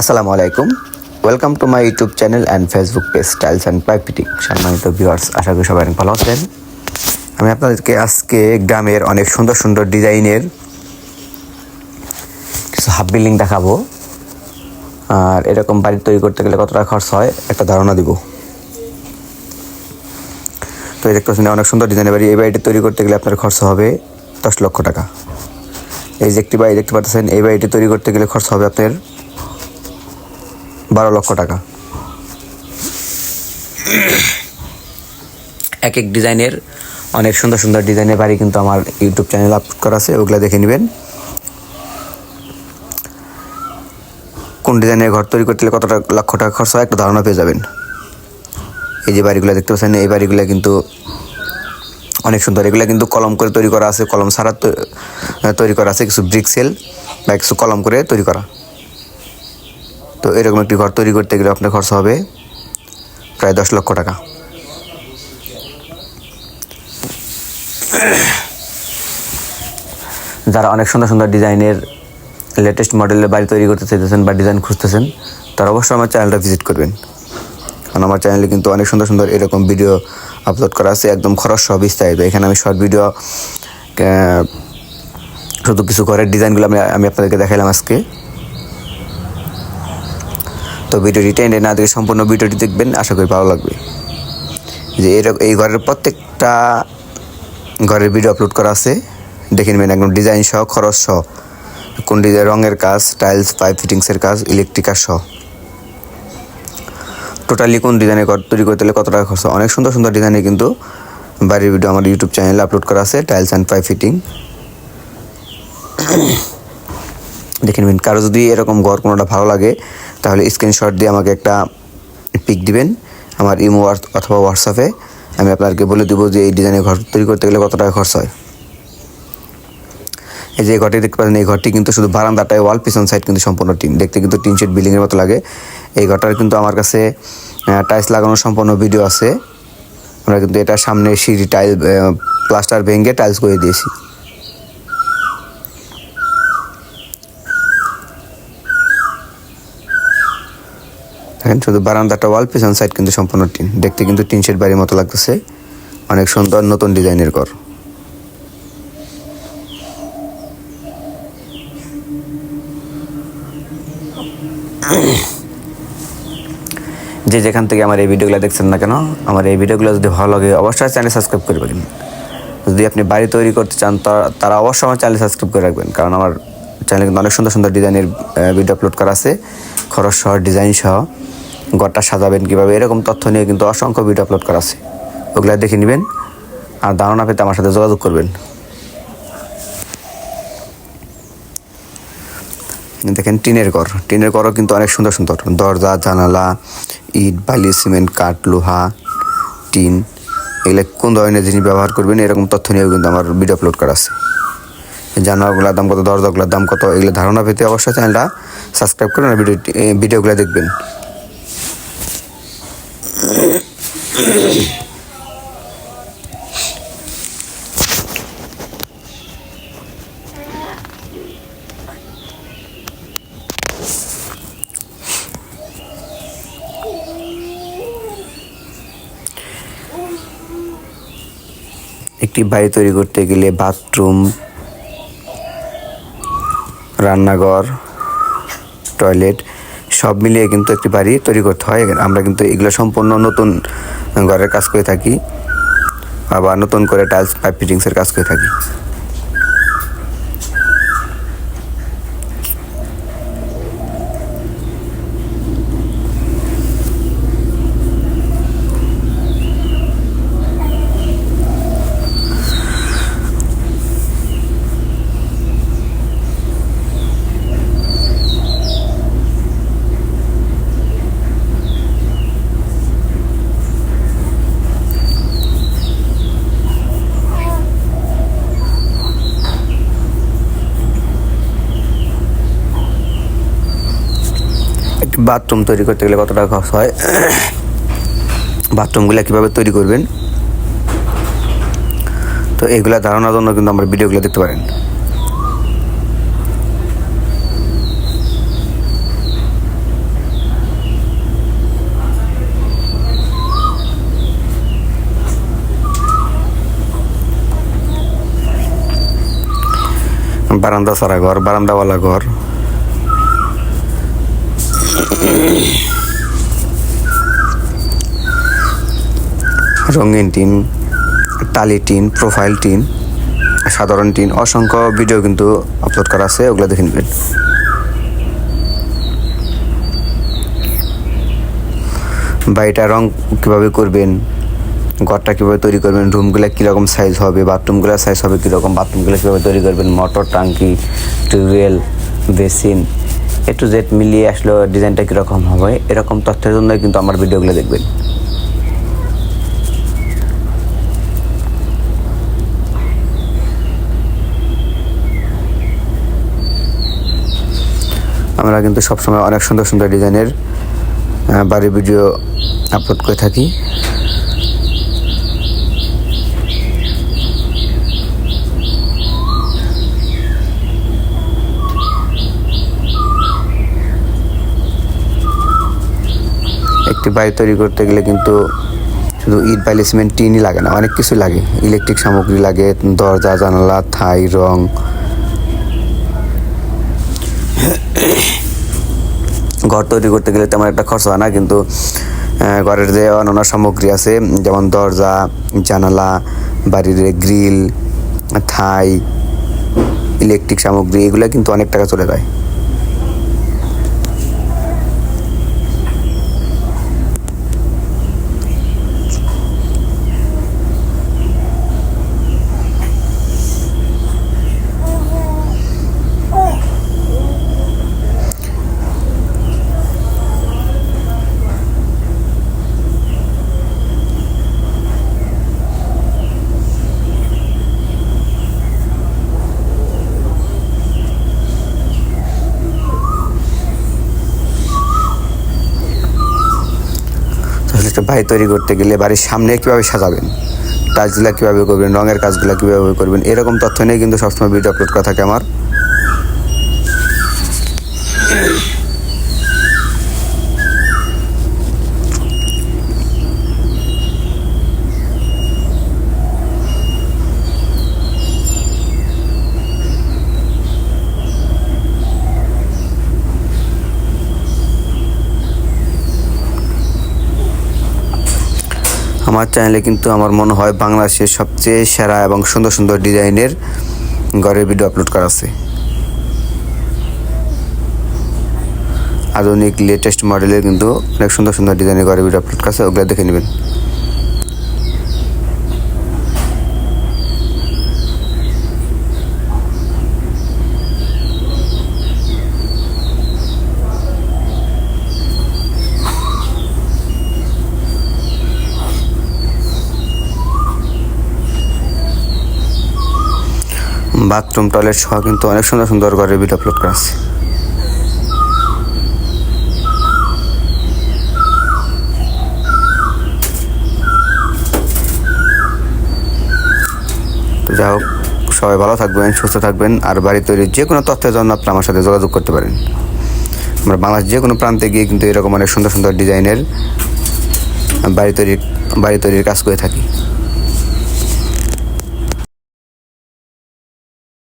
আসসালামু আলাইকুম। Welcome to my YouTube channel and Facebook page styles and pipe fitting সম্মানিত viewers আশা করি সবাই ভালো আছেন। আমি আপনাদেরকে আজকে গ্রামের অনেক সুন্দর সুন্দর ডিজাইনের কিছু হাফ বিল্ডিং দেখাবো। আর এরকম বাড়ি তৈরি করতে গেলে কত টাকা খরচ হয়, একটা ধারণা দিব। তো এই দেখতে অনেক সুন্দর ডিজাইনের বাড়ি। এই বাড়িটি তৈরি করতে গেলে আপনার খরচ হবে দশ লক্ষ টাকা। এই যে একটি বাড়ি দেখতে পাচ্ছেন, এই বাড়িটি তৈরি করতে গেলে খরচ হবে আপনার বারো লক্ষ টাকা। এক এক ডিজাইনের, অনেক সুন্দর সুন্দর ডিজাইনের বাড়ি কিন্তু আমার ইউটিউব চ্যানেল আপলোড করা আছে, ওগুলো দেখে নেবেন। কোন ডিজাইনের ঘর তৈরি করতে কত লক্ষ টাকা খরচ হয় একটা ধারণা পেয়ে যাবেন। এই যে বাড়িগুলো দেখতে পাচ্ছেন, এই বাড়িগুলো কিন্তু অনেক সুন্দর। এগুলো কিন্তু কলম করে তৈরি করা আছে, কলম ছাড়া তৈরি করা আছে, কিছু ব্রিক সেল বা কিছু কলম করে তৈরি করা। তো এরকম একটি ঘর তৈরি করতে গেলে আপনার খরচ হবে প্রায় দশ লক্ষ টাকা। যারা অনেক সুন্দর সুন্দর ডিজাইনের লেটেস্ট মডেলের বাড়ি তৈরি করতে চাইতেছেন বা ডিজাইন খুঁজতেছেন, তারা অবশ্যই আমার চ্যানেলটা ভিজিট করবেন। কারণ আমার চ্যানেলে কিন্তু অনেক সুন্দর সুন্দর এরকম ভিডিও আপলোড করা আছে, একদম খরচ সহ বিস্তারিত। এখানে আমি শর্ট ভিডিও শুধু কিছু ঘরের ডিজাইনগুলো আমি আমি আপনাদেরকে দেখাইলাম আজকে। তো ভিডিওটি টেনে না দেখে সম্পূর্ণ ভিডিওটি দেখবেন, আশা করি ভালো লাগবে। যে এরকম এই ঘরের প্রত্যেকটা ঘরের ভিডিও আপলোড করা আছে। দেখে নেবেন একদম ডিজাইন সহ, খরচ সহ। কোন ডিজাইন, রঙের কাজ টাইলস পাইপ ফিটিংসের কাজ ইলেকট্রিকার সহ। টোটালি কোন ডিজাইনের ঘর তৈরি করতে হলে কত টাকা খরচ অনেক সুন্দর সুন্দর ডিজাইনে কিন্তু বাড়ির ভিডিও আমার ইউটিউব চ্যানেলে আপলোড করা আছে টাইলস অ্যান্ড পাইপ ফিটিং দেখে নেবেন। কারও যদি এরকম ঘর কোনোটা ভালো লাগে, তাহলে স্ক্রিনশট দিয়ে আমাকে একটা পিক দিবেন আমার ইমো অথবা হোয়াটসঅ্যাপে আমি আপনাকে বলে দেবো যে এই ডিজাইনের ঘর তৈরি করতে গেলে কত টাকা খরচ হয়। এই যে ঘরটি দেখতে পাচ্ছেন, এই ঘরটি কিন্তু শুধু বারান্দাটায় ওয়াল পিছন সাইড কিন্তু সম্পূর্ণ টিন। দেখতে কিন্তু টিন শেড বিল্ডিংয়ের মতো লাগে। এই ঘরটার কিন্তু আমার কাছে টাইলস লাগানো সম্পূর্ণ ভিডিও আছে। আমরা কিন্তু এটা সামনে সিঁড়ি টাইল প্লাস্টার ভেঙে টাইলস করে দিয়েছি। দেখেন, শুধু বারান্দাটা ওয়াল পিছন সাইড কিন্তু সম্পূর্ণ টিন। দেখতে কিন্তু টিন শেড বাড়ির মতো লাগতেছে। অনেক সুন্দর নতুন ডিজাইনের ঘর। যে যেখান থেকে আমার এই ভিডিওগুলো দেখছেন না কেন, আমার এই ভিডিওগুলো যদি ভালো লাগে, অবশ্যই চ্যানেল সাবস্ক্রাইব করে রাখবেন যদি আপনি বাড়ি তৈরি করতে চান তারা অবশ্যই আমার চ্যানেল সাবস্ক্রাইব করে রাখবেন, কারণ আমার চ্যানেলে কিন্তু অনেক সুন্দর সুন্দর ডিজাইনের ভিডিও আপলোড করা আছে। খরচ সহ ডিজাইন সহ। ঘরটা সাজাবেন কীভাবে, এরকম তথ্য নিয়ে কিন্তু অসংখ্য ভিডিও আপলোড করা আছে। ওগুলো দেখে নেবেন আর ধারণা পেতে আমার সাথে যোগাযোগ করবেন। দেখেন টিনের ঘর। টিনের ঘরও কিন্তু অনেক সুন্দর সুন্দর। দরজা, জানালা, ইট, বালি, সিমেন্ট, কাঠ, লোহা, টিন, এগুলো কোন ধরনের জিনিস ব্যবহার করবেন, এরকম তথ্য নিয়েও কিন্তু আমার ভিডিও আপলোড করা আছে। জানালাগুলোর দাম কত, দরজাগুলোর দাম কত, এগুলো ধারণা পেতে অবশ্যই চ্যানেলটা সাবস্ক্রাইব করুন আর ভিডিও ভিডিওগুলো দেখবেন। একটি বাড়ি তৈরি করতে গেলে বাথরুম, রান্নাঘর, টয়লেট সব মিলিয়ে কিন্তু একটি বাড়ি তৈরি করতে হয়। আমরা কিন্তু এগুলো সম্পূর্ণ নতুন ঘরের কাজ করে থাকি আবার নতুন করে টাইলস পাইপ ফিটিংসের কাজ করে থাকি। বাথরুম তৈরি করতে গেলে কত টাকা খরচ হয়? বাথরুমগুলো কীভাবে তৈরি করবেন? তো এগুলো ধারণার জন্য কিন্তু আমার ভিডিওগুলো দেখতে পারেন। বারান্দা সারা ঘর, বারান্দাওয়ালা ঘর। রঙিন টিন টালি টিন প্রোফাইল টিন, সাধারণ টিন, অসংখ্য ভিডিও কিন্তু আপলোড করা আছে, ওগুলো দেখে নেবেন। বাড়িটা রং কীভাবে করবেন, ঘরটা কীভাবে তৈরি করবেন রুমগুলো কীরকম সাইজ হবে বাথরুমগুলো সাইজ হবে কীরকম বাথরুমগুলো কীভাবে তৈরি করবেন motor Tanki tubewell basin A to Z মিলিয়ে আসলে ডিজাইনটা কীরকম হবে, এরকম তথ্যের জন্য কিন্তু আমার ভিডিওগুলো দেখবেন। আমরা কিন্তু সবসময় অনেক সুন্দর সুন্দর ডিজাইনের বাড়ির ভিডিও আপলোড করে থাকি। একটি বাড়ি তৈরি করতে গেলে কিন্তু শুধু ইট বালি সিমেন্ট টিনই লাগে না, অনেক কিছু লাগে। ইলেকট্রিক সামগ্রী লাগে, দরজা, জানালা, থাই, রং ঘর তৈরি করতে গেলে তেমন একটা খরচ হয় না, কিন্তু ঘরের যে অন্যান্য সামগ্রী আছে, যেমন দরজা, জানালা, বাড়ির গ্রিল, থাই, ইলেকট্রিক সামগ্রী, এগুলো কিন্তু অনেক টাকা চলে যায়। একটা বাড়ি তৈরি করতে গেলে বাড়ির সামনে কীভাবে সাজাবেন, টাইলসগুলো কীভাবে করবেন, রঙের কাজগুলো কীভাবে করবেন, এরকম তথ্য নিয়ে কিন্তু সবসময় ভিডিও আপলোড করা থাকে আমার। আমার চ্যানেলে কিন্তু আমার মনে হয় বাংলাদেশের সবচেয়ে সেরা এবং সুন্দর সুন্দর ডিজাইনের ঘরের ভিডিও আপলোড করা আছে। আধুনিক লেটেস্ট মডেলের কিন্তু অনেক সুন্দর সুন্দর ডিজাইনের ঘরের ভিডিও আপলোড করা আছে, ওগুলো দেখে নেবেন। বাথরুম, টয়লেট সহ কিন্তু অনেক সুন্দর সুন্দর ঘরের ভিডিও আপলোড করা আছে। যাই হোক, সবাই ভালো থাকবেন, সুস্থ থাকবেন, আর বাড়ি তৈরির যে কোনো তথ্যের জন্য আপনি আমার সাথে যোগাযোগ করতে পারেন। আমরা বাংলাদেশ যে কোনো প্রান্তে গিয়ে কিন্তু এরকম অনেক সুন্দর সুন্দর ডিজাইনের বাড়ি তৈরির বাড়ি তৈরির কাজ করে থাকি।